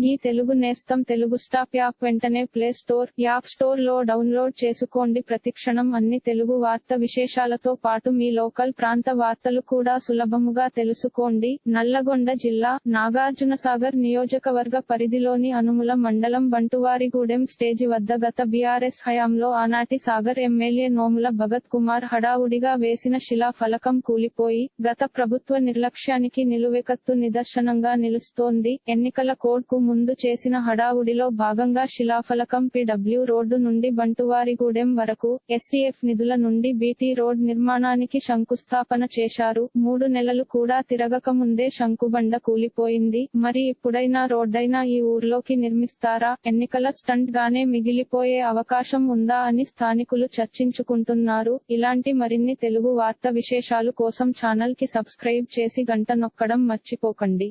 మీ తెలుగు నేస్తం Telugu stop app వెంటనే play store app స్టోర్లో డౌన్లోడ్ చేసుకోండి. ప్రతిక్షణం అన్ని తెలుగు వార్త విశేషాలతో పాటు మీ లోకల్ ప్రాంత వార్తలు కూడా సులభముగా తెలుసుకోండి. నల్లగొండ జిల్లా నాగార్జునసాగర్ నియోజకవర్గ పరిధిలోని అనుముల మండలం బంటువారిగూడెం స్టేజి వద్ద గత బీఆర్ఎస్ హయాంలో ఆనాటి సాగర్ ఎమ్మెల్యే నోముల భగత్ కుమార్ హడావుడిగా వేసిన శిలా ఫలకం కూలిపోయి గత ప్రభుత్వ నిర్లక్ష్యానికి నిలువెకత్తు నిదర్శనంగా నిలుస్తోంది. ఎన్నికల కోడ్కు ముందు చేసిన హడావుడిలో భాగంగా శిలాఫలకం పిడబ్ల్యూ రోడ్డు నుండి బంటువారిగూడెం వరకు ఎస్టీఎఫ్ నిధుల నుండి బీటీ రోడ్ నిర్మాణానికి శంకుస్థాపన చేశారు. మూడు నెలలు కూడా తిరగక ముందే శంకుబండ కూలిపోయింది. మరి ఇప్పుడైనా రోడ్డైనా ఈ ఊర్లోకి నిర్మిస్తారా? ఎన్నికల స్టంట్ గానే మిగిలిపోయే అవకాశం ఉందా అని స్థానికులు చర్చించుకుంటున్నారు. ఇలాంటి మరిన్ని తెలుగు వార్త విశేషాలు కోసం ఛానల్కి సబ్స్క్రైబ్ చేసి గంట నొక్కడం మర్చిపోకండి.